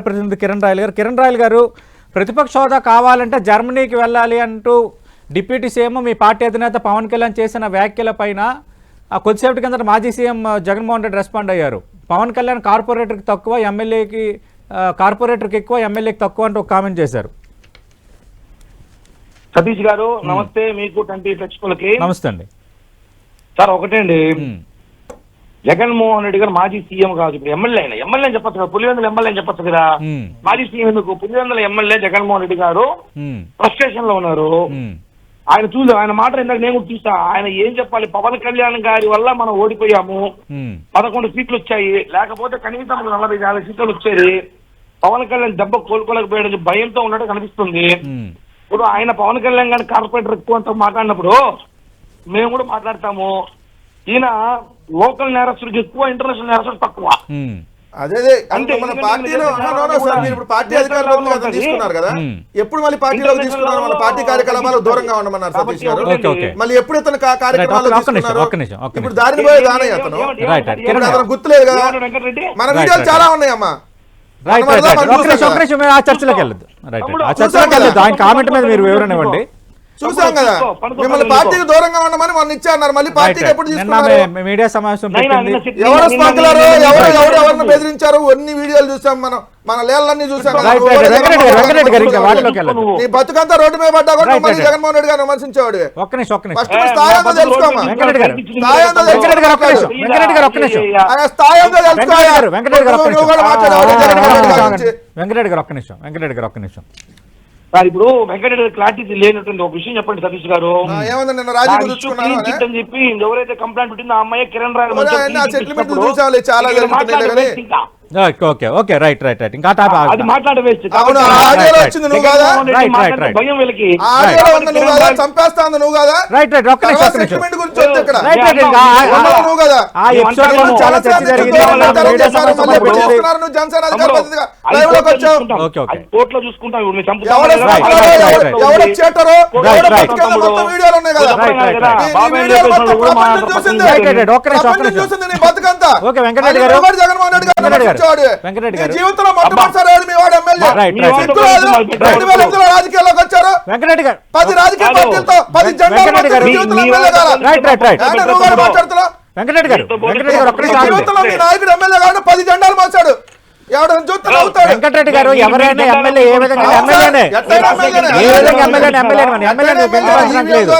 ప్రతినిధి కిరణ్ రాయల్ గారు. కిరణ్ రాయల్ గారు ప్రతిపక్ష హోదా కావాలంటే జర్మనీకి వెళ్ళాలి అంటూ డిప్యూటీ సీఎం మీ పార్టీ అధినేత పవన్ కళ్యాణ్ చేసిన వ్యాఖ్యల పైన ఆ కొద్దిసేపటి కిందట మాజీ సీఎం జగన్మోహన్ రెడ్డి రెస్పాండ్ అయ్యారు. పవన్ కళ్యాణ్ కార్పొరేటర్కి తక్కువ ఎమ్మెల్యేకి కార్పొరేటర్కి ఎక్కువ ఎమ్మెల్యేకి తక్కువ అంటూ కామెంట్ చేశారు. సతీష్ గారు నమస్తే మీకు ట్వంటీ నమస్తే అండి. సార్ ఒకటే అండి జగన్మోహన్ రెడ్డి గారు మాజీ సీఎం కాదు. ఇప్పుడు ఎమ్మెల్యే అయినా ఎమ్మెల్యే అని చెప్పచ్చు కదా పులివెందుల ఎమ్మెల్యే అని చెప్పచ్చు కదా. మాజీ సీఎం ఎందుకు? పులివెందుల ఎమ్మెల్యే జగన్మోహన్ రెడ్డి గారు ఫ్రస్ట్రేషన్లో ఉన్నారు. ఆయన చూసి ఆయన మాట ఇందాక నేను కూడా చూసా. ఆయన ఏం చెప్పాలి? పవన్ కళ్యాణ్ గారి వల్ల మనం ఓడిపోయాము. పదకొండు సీట్లు వచ్చాయి. లేకపోతే కనీసం నలభై యాభై సీట్లు వచ్చేది. పవన్ కళ్యాణ్ దెబ్బ కోలుకోలేకపోయాడని భయంతో ఉన్నట్టు కనిపిస్తుంది. ఇప్పుడు ఆయన పవన్ కళ్యాణ్ గారిని కార్పొరేటర్ ఎక్కువ మాట్లాడినప్పుడు మేము కూడా మాట్లాడతాము. ఈయన లోకల్ నేరస్తుడికి ఎక్కువ ఇంటర్నేషనల్ నేరస్తుడు తక్కువ. అదే అదే. అంటే మన పార్టీలో సార్ మీరు ఇప్పుడు పార్టీ అధికారంలోకి కదా తీసుకున్నారు కదా. ఎప్పుడు మళ్ళీ పార్టీలోకి తీసుకున్నారు? మన పార్టీ కార్యకలాపాలు దూరంగా ఉండమన్నారు సతీష్ గారు. మళ్ళీ ఎప్పుడు ఇతను కార్యక్రమాలు ఒక్క- ఒక్క నిమిషం, తీసుకున్నారు? ఇప్పుడు. దారిని పోయే దానయ్య అతను. ఇప్పుడు అతను గుర్తులేదు కదా. మన వీడియోలు చాలా. ఉన్నాయమ్మా రైట్ రైట్ ఆ చర్చలోకి వెళ్ళదు రైట్ ఆ చర్చలోకి వెళ్ళదు ఆయన కామెంట్ మీద మీరు వివరణ ఇవ్వండి. చూసాం కదా? మిమ్మల్ని. పార్టీకి దూరంగా ఉండమని మొన్న ఇచ్చారన్నారు మళ్ళీ రైట్ పార్టీకి రైట్. ఎప్పుడు తీసుకున్నారు? మీడియా సమావేశం ఎవరు ఎవరు ఎవరిని బెదిరించారు? అన్ని వీడియోలు చూసాం మనం? మన లేళ్ళన్నీ చూసాం గారు గారు నీ బతుకంతా రోడ్డు మీద పడ్డా కూడా right. జగన్మోహన్ రెడ్డి గారిని విమర్శించేవాడు ఫస్ట్ మీ స్థాయి ఏందో తెలుసుకోమా? వెంకటరెడ్డి గారు. స్థాయి ఏందో వెంకటరెడ్డి గారు ఒక్క నిమిషం. తెలుసుకో. వెంకటరెడ్డి గారు ఒక్క నిమిషం. ఆయన స్థాయి ఏందో తెలుసుకో. వెంకటరెడ్డి గారు వెంకటరెడ్డి గారు ఒక్క నువ్వు కూడా నిమిషం మాట్లాడావు జగన్ మోహన్ రెడ్డి గారి గురించి. వెంకటరెడ్డి గారు ఒక్క నిమిషం. వెంకటరెడ్డి గారు ఒక్క నిమిషం. సార్ ఇప్పుడు వెంకటరెడ్డి గారు క్లారిటీ లేనటువంటి ఒక విషయం చెప్పండి సతీష్ గారు. చెప్పి ఎవరైతే కంప్లైంట్ పెట్టిందో ఆ అమ్మాయి Kiran Roy. Okay okay okay right right right ఇంకా టాప్ అది మాట్లాడే వేస్ట్. అవును? ఆ Right, ఆడియోలో right. వచ్చింది నువ్వు కాదా? Right, right, right. భయం వీళ్ళకి. చంపేస్తా నువ్వు కాదా? రైట్ రైట్ ఒక్క నిమిషం ఇక్కడ. నువ్వు కదా. చాలా చర్చ జరిగింది. జనసేన అధికార లైవ్లోకి వచ్చావు. కోర్టులో చూసుకుంటాం ఎవరు చేటారో వీడియోలు ఉన్నాయి కదా. జీవితంలో మొట్టమొదటిసారి మీ వాడు ఎమ్మెల్యే? రాజకీయాల్లోకి వచ్చారు వెంకటరెడ్డి గారు. పది రాజకీయ. పార్టీలతో పది జెండాలు వెంకటరెడ్డి గారు. వెంకటరెడ్డి గారు వెంకటరెడ్డి నాయకుడు ఎమ్మెల్యే పది జెండాలు మార్చాడు. ఎవడని చూస్తే నవ్వుతాడు. వెంకటరెడ్డి గారు ఎవరైనా ఎమ్మెల్యే ఏ విధంగా ఎమ్మెల్యేనే. ఏ ఎమ్మెల్యేనే ఎమ్మెల్యేనే ఎమ్మెల్యేని లేదు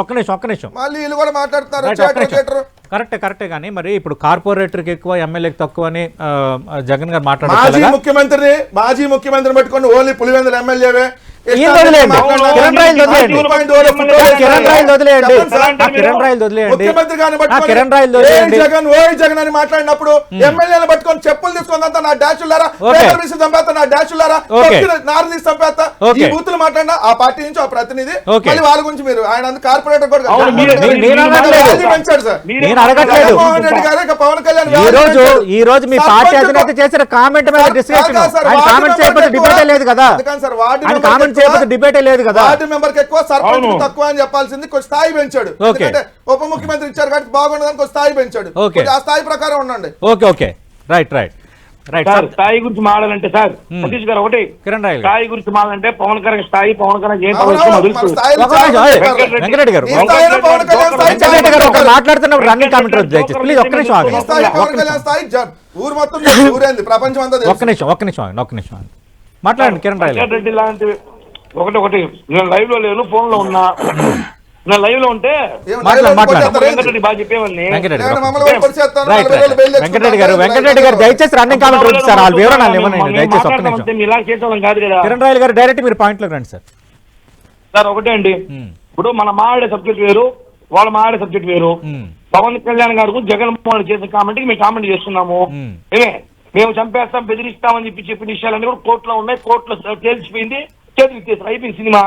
ఒక్క నిమిషం ఒక్క నిమిషం. మళ్ళీ వీళ్ళు కూడా మాట్లాడుతున్నారు. కరెక్టే కరెక్టే కానీ మరి ఇప్పుడు కార్పొరేటర్కి ఎక్కువ ఎమ్మెల్యేకి తక్కువ అని జగన్ గారు మాజీ మాట్లాడారు ముఖ్యమంత్రిని మాజీ ముఖ్యమంత్రిని పెట్టుకొని ఓన్లీ పులివెందుల ఎమ్మెల్యేవే. కిరణ్ రాయల్ వదిలేయండి. కిరణ్ రాయల్ వదిలేయండి. ఆ కిరణ్ రాయల్ వదిలేయండి. ముఖ్యమంత్రి గారిని ఆ పట్టుకొని కిరణ్ రాయల్ "ఏయ్ వదిలేయండి. జగన్ ఓయ్ జగన్ అని మాట్లాడినప్పుడు ఎమ్మెల్యేలు పట్టుకొని చెప్పులు తీసుకుందంతా నా డాషులారా చంపేస్తా నా డాషులారా ఓకే. నారు తీసి చంపేస్తా. ఈ బూతులు మాట్లాడినా ఆ పార్టీ నుంచి ఆ ప్రతినిధి. మళ్ళీ వాళ్ళ గురించి మీరు ఆయన కార్పొరేటర్ కూడా పవన్ కళ్యాణ్ ఈ రోజు. ఈ రోజు మీ పార్టీ అధినేత చేసిన కామెంట్ మీద డిస్కషన్ కామెంట్ చేయకపోతే డిబేటే లేదు కదా. అందుకని సార్, మెంబర్కి కామెంట్ చేయకపోతే డిబేటే లేదు కదా. వార్డు మెంబర్కి ఎక్కువ సర్పంచ్. తక్కువ అని చెప్పాల్సింది కొంచెం స్థాయి పెంచాడు. ఎందుకంటే ఉప ముఖ్యమంత్రి ఇచ్చారు కాబట్టి బాగుండదని కొంచెం స్థాయి పెంచాడు. ఆ స్థాయి ప్రకారం ఉండండి. Okay okay. Right right. Sir స్థాయి గురించి మాడాలంటే సార్. సతీష్ గారు ఒకటి కిరణ్ రాయల్ గారు. స్థాయి గురించి మాడాలంటే పవన్ కళ్యాణ్ స్థాయి పవన్ కళ్యాణ్ ఒక ఉన్నారు. వెంకటరెడ్డి గారు వెంకటరెడ్డి గారు రన్నింగ్ దయచేసి ప్లీజ్ ఒక్క నిమిషం ఆగండి ఊరు మొత్తం ఊరేంది ప్రపంచం అంతా ఒక్క నిమిషం ఒక్క నిమిషం ఆగండి ఒక్క నిమిషం ఆగండి మాట్లాడండి కిరణ్ రాయల్ గారు. రెడ్డి లాంటి ఒకటి ఒకటి నేను లైవ్లో లేను ఫోన్లో ఉన్నా. నేను లైవ్లో ఉంటే? వెంకటరెడ్డి బాగా చెప్పేవాడిని. వెంకటరెడ్డి గారు. వెంకటరెడ్డి గారు దయచేసి రన్నింగ్ కామెంట్ సార్ వాళ్ళ వివరణలు దయచేసి ఒక్క నిమిషం. చేసేవాళ్ళం కాదు కదా. కిరణ్ రాయల్ గారు డైరెక్ట్ మీరు పాయింట్లోకి రండి సార్ సార్ ఒకటే అండి. ఇప్పుడు మన మాడే సబ్జెక్ట్ వేరు వాళ్ళ మాడే సబ్జెక్ట్ వేరు. పవన్ కళ్యాణ్ గారు జగన్మోహన్ రెడ్డి చేసిన కామెంట్ మేము కామెంట్ చేస్తున్నాము. ఏమే? మేము చంపేస్తాం బెదిరిస్తామని చెప్పి చెప్పిన విషయాలన్నీ కూడా కోర్టులో ఉన్నాయి. కోర్టులో తేల్చిపోయింది. చేతికి చేసి అయిపోయింది సినిమా.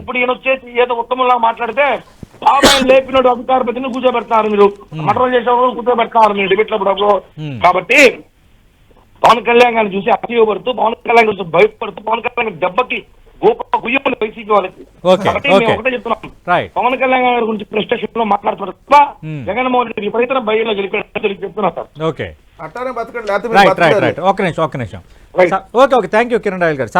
ఇప్పుడు ఈయన వచ్చేసి ఏదో ఉత్తమంలా మాట్లాడితే బాబాయ్ లేపినోడు అధికార ప్రతిని కూర్చోబెడతారు మీరు. మటన్ చేసేవాళ్ళు కూర్చోబెడతారు మీరు డిబేట్లో Hmm. కాబట్టి పవన్ కళ్యాణ్ గారిని చూసి అసూయపడుతూ పవన్ కళ్యాణ్ గురించి భయపడుతూ పవన్ కళ్యాణ్ గారి దెబ్బకి గోప గుయ్యం ఉంది వైసీపీ వాళ్ళకి. కాబట్టి మేము. ఒకటే చెప్తున్నాం. రైట్ పవన్ కళ్యాణ్ గారి గురించి ప్రెస్ స్టేషన్లో మాట్లాడుతున్నారు తప్ప. జగన్మోహన్ రెడ్డి విపరీతమైన బయలు గెలిపాడు చెప్తున్నా సార్. ఓకే. అట్టానే బతకండి లేకపోతే ఒక నిమిషం ఒక నిమిషం. Okay okay. Thank you Kiran Royal garu.